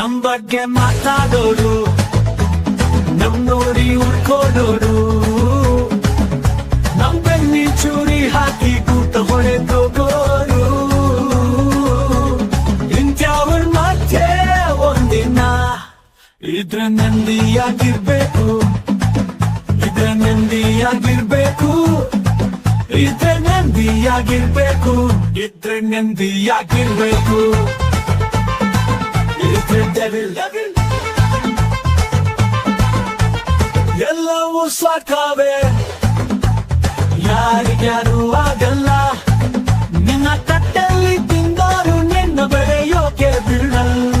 ನಮ್ ಬಗ್ಗೆ ಮಾತಾಡೋರು, ನಮ್ ನೋಡಿ ಉಳ್ಕೋಡೋರು ನಮ್ ಬೆನ್ನಿ ಚೂರಿ ಹಾಕಿ ಕೂತ ಹೊಡೆದೋಗೋರು ಇಂಥವ್ರ ಮಧ್ಯೆ ಒಂದಿನ, ಇದ್ರ ನಂದಿಯಾಗಿರ್ಬೇಕು ಇದ್ರ ನಂದಿಯಾಗಿರ್ಬೇಕು ಇದ್ರೆ ನಂದಿಯಾಗಿರ್ಬೇಕು ಇದ್ರೆ ನೆಂದಿಯಾಗಿರ್ಬೇಕು devil. ಎಲ್ಲವೂ ಸಾಕಾವೆ. ಯಾರಿಗ್ಯಾರು ಆಗಲ್ಲ. ನಿನ್ನ ಕಟ್ಟಲ್ಲಿ ತಿಂದಾರು ನಿನ್ನ ಬೆಳೆಯೋಕೆ ಬಿಡಲ್ಲ.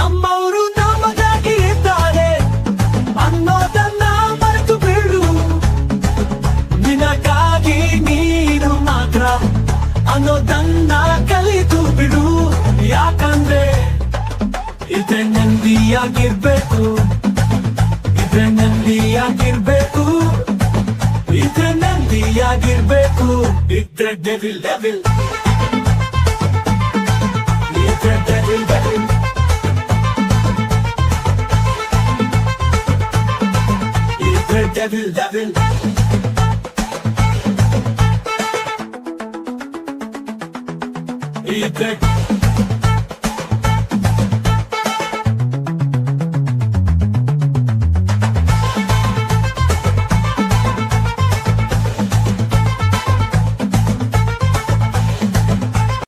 ನಮ್ಮವರು ನಮಗಾಗಿ ಇದ್ದಾರೆ. ಅನ್ನೋದನ್ನ ಮರೆತು ಬಿಡು. ನಿನಗಾಗಿ ನೀನು ಮಾತ್ರ ಅನ್ನೋದನ್ನ ಇದ್ರೆ ನೆಮ್ಮದಿಯಾಗಿರ್ಬೇಕು ಇದ್ರೆ ನೆಮ್ಮದಿಯಾಗಿರ್ಬೇಕು ಇದ್ರೆ ನೆಮ್ಮದಿಯಾಗಿರ್ಬೇಕು ಇದ್ರೆ ಡೆವಿಲ್ ಡೆವಿಲ್ ಇದ್ರೆ ಡೆವಿಲ್ ಡೆವಿಲ್ ಇದ್ರೆ ಡೆವಿಲ್ ಡೆವಿಲ್ ಇದ್ರೆ